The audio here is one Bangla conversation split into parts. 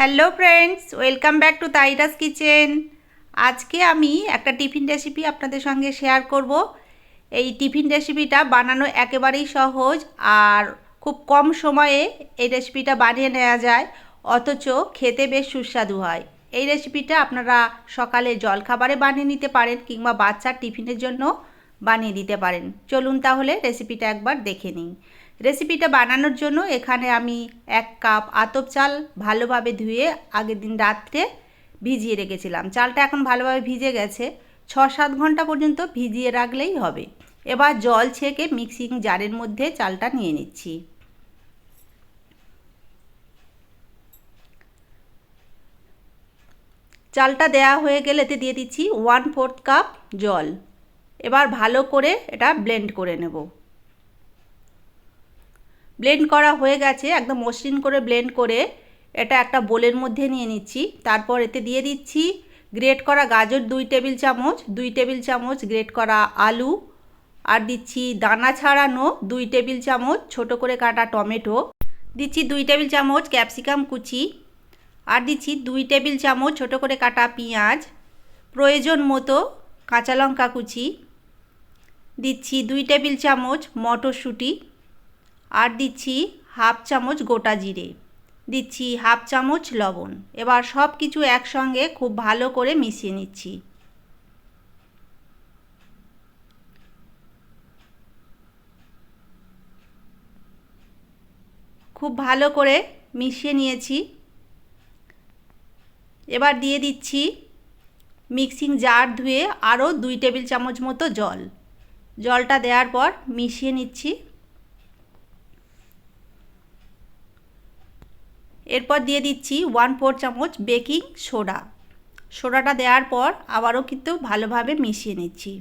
Hello friends, welcome back to তাইরাস kitchen. আজকে আমি একটা টিফিন রেসিপি আপনাদের সঙ্গে শেয়ার করব। এই টিফিন রেসিপিটা বানানো একেবারেই সহজ আর খুব কম সময়ে এই রেসিপিটা বানিয়ে নেওয়া যায়, অথচ খেতে বেশ সুস্বাদু হয়। এই রেসিপিটা আপনারা সকালে জলখাবারে বানিয়ে নিতে পারেন কিংবা বাচ্চার টিফিনের জন্য বানিয়ে দিতে পারেন। চলুন তাহলে রেসিপিটা একবার দেখে নিই। রেসিপিটা বানানোর জন্য এখানে আমি এক কাপ আতপ চাল ভালোভাবে ধুয়ে আগের দিন রাত্রে ভিজিয়ে রেখেছিলাম। চালটা এখন ভালোভাবে ভিজে গেছে। ছ সাত ঘণ্টা পর্যন্ত ভিজিয়ে রাখলেই হবে। এবার জল ছেঁকে মিক্সিং জারের মধ্যে চালটা নিয়ে নিচ্ছি। চালটা দেয়া হয়ে গেলে এতে দিয়ে দিচ্ছি ওয়ান ফোর্থ কাপ জল। এবার ভালো করে এটা ব্লেন্ড করে নেব। ব্লেন্ড করা হয়ে গেছে, একদম মসৃণ করে ব্লেন্ড করে এটা একটা বোলের মধ্যে নিয়ে নিচ্ছি। তারপর এতে দিয়ে দিচ্ছি গ্রেট করা গাজর দুই টেবিল চামচ, দুই টেবিল চামচ গ্রেট করা আলু, আর দিচ্ছি দানা ছাড়ানো দুই টেবিল চামচ ছোট করে কাটা টমেটো, দিচ্ছি দুই টেবিল চামচ ক্যাপসিকাম কুচি, আর দিচ্ছি দুই টেবিল চামচ ছোট করে কাটা পেঁয়াজ, প্রয়োজন মতো কাঁচা লঙ্কা কুচি, দিচ্ছি দুই টেবিল চামচ মটরশুঁটি আর দিচ্ছি হাফ চামচ গোটা জিরে। দিচ্ছি হাফ চামচ লবণ। এবার সব কিছু একসঙ্গে খুব ভালো করে মিশিয়ে নিচ্ছি। খুব ভালো করে মিশিয়ে নিয়েছি। এবার দিয়ে দিচ্ছি মিক্সিং জার ধুয়ে আরও দুই টেবিল চামচ মতো জল। জলটা দেওয়ার পর মিশিয়ে নিচ্ছি। এরপর দিয়ে দিচ্ছি ওয়ান ফোর চামচ বেকিং সোডা সোডাটা দেওয়ার পর আবারও কিন্তু ভালোভাবে মিশিয়ে নিচ্ছি।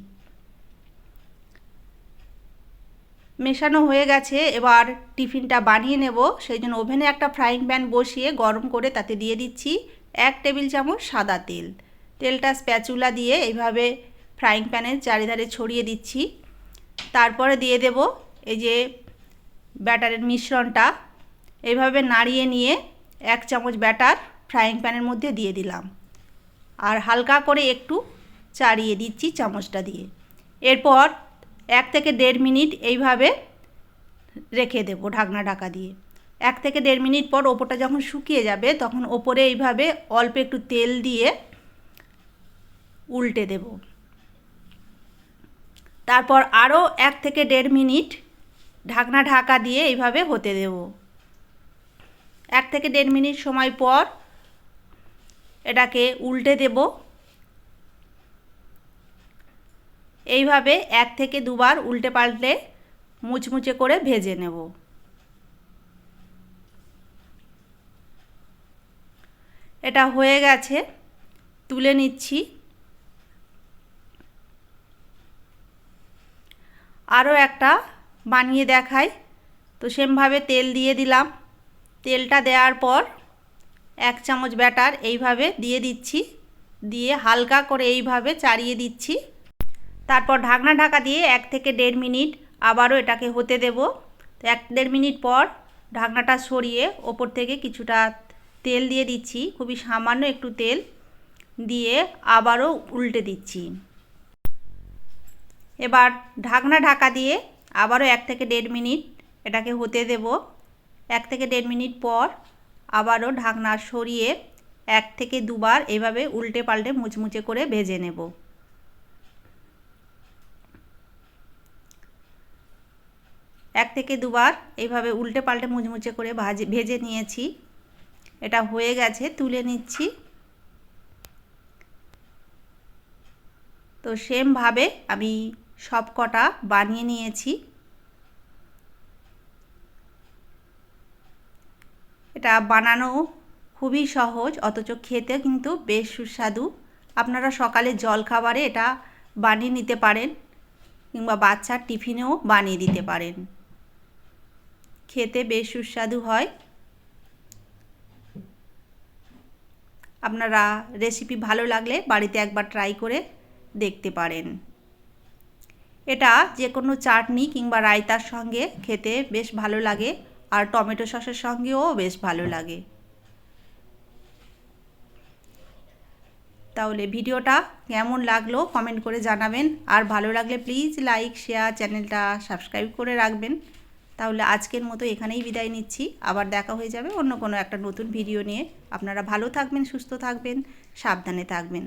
মেশানো হয়ে গেছে, এবার টিফিনটা বানিয়ে নেব। সেই জন্য ওভেনে একটা ফ্রাইং প্যান বসিয়ে গরম করে তাতে দিয়ে দিচ্ছি এক টেবিল চামচ সাদা তেল। তেলটা স্প্যাচুলা দিয়ে এইভাবে ফ্রাইং প্যানের চারিধারে ছড়িয়ে দিচ্ছি। তারপরে দিয়ে দেব এই যে ব্যাটারের মিশ্রণটা। এইভাবে নাড়িয়ে নিয়ে এক চামচ ব্যাটার ফ্রাইং প্যানের মধ্যে দিয়ে দিলাম। আর হালকা করে একটু চাড়িয়ে দিচ্ছি চামচটা দিয়ে। এরপর এক থেকে দেড় মিনিট এইভাবে রেখে দেবো ঢাকনা ঢাকা দিয়ে। এক থেকে দেড় মিনিট পর ওপরটা যখন শুকিয়ে যাবে তখন ওপরে এইভাবে অল্প একটু তেল দিয়ে উল্টে দেব। তারপর আরও এক থেকে দেড় মিনিট ঢাকনা ঢাকা দিয়ে এইভাবে হতে দেব। এক থেকে দেড় মিনিট সময় পর এটাকে উল্টে দেব। এইভাবে এক থেকে দুবার উল্টে পাল্টে মুচমুচে করে ভেজে নেব। এটা হয়ে গেছে, তুলে নিচ্ছি। আরও একটা বানিয়ে দেখাই। তো সেমভাবে তেল দিয়ে দিলাম। তেলটা দেওয়ার পর এক চামচ ব্যাটার এইভাবে দিয়ে দিচ্ছি, দিয়ে হালকা করে এইভাবে চাড়িয়ে দিচ্ছি। তারপর ঢাকনা ঢাকা দিয়ে এক থেকে দেড় মিনিট আবারও এটাকে হতে দেব। এক দেড় মিনিট পর ঢাকনাটা সরিয়ে ওপর থেকে কিছুটা তেল দিয়ে দিচ্ছি, খুবই সামান্য একটু তেল দিয়ে আবারও উল্টে দিচ্ছি। এবার ঢাকনা ঢাকা দিয়ে আবারও এক থেকে দেড় মিনিট এটাকে হতে দেব। এক থেকে দেড় মিনিট পর আবারও ঢাকনা সরিয়ে এক থেকে দুবার এভাবে উল্টে পাল্টে মুচমুচে করে ভেজে নেব। এক থেকে দুবার এইভাবে উল্টে পাল্টে মুচমুচে করে ভাজে, ভেজে নিয়েছি। এটা হয়ে গেছে, তুলে নিচ্ছি। তো সেমভাবে আমি সব কটা বানিয়ে নিয়েছি। এটা বানানো খুবই সহজ, অথচ খেতে কিন্তু বেশ সুস্বাদু। আপনারা সকালে জল খাবারে এটা বানিয়ে নিতে পারেন, কিংবা বাচ্চার টিফিনেও বানিয়ে দিতে পারেন। খেতে বেশ সুস্বাদু হয়। আপনারা রেসিপি ভালো লাগলে বাড়িতে একবার ট্রাই করে দেখতে পারেন। এটা যে কোনো চাটনি কিংবা রায়তার সঙ্গে খেতে বেশ ভালো লাগে। আর টমেটো সসের সঙ্গেও বেশ ভালো লাগে। তাহলে ভিডিওটা কেমন লাগল কমেন্ট করে জানাবেন। আর ভালো লাগলে প্লিজ লাইক, শেয়ার, চ্যানেলটা সাবস্ক্রাইব করে রাখবেন। তাহলে আজকের মতো এখানেই বিদায় নিচ্ছি। আবার দেখা হয়ে যাবে অন্য কোনো একটা নতুন ভিডিও নিয়ে। আপনারা ভালো থাকবেন, সুস্থ থাকবেন, সাবধানে থাকবেন।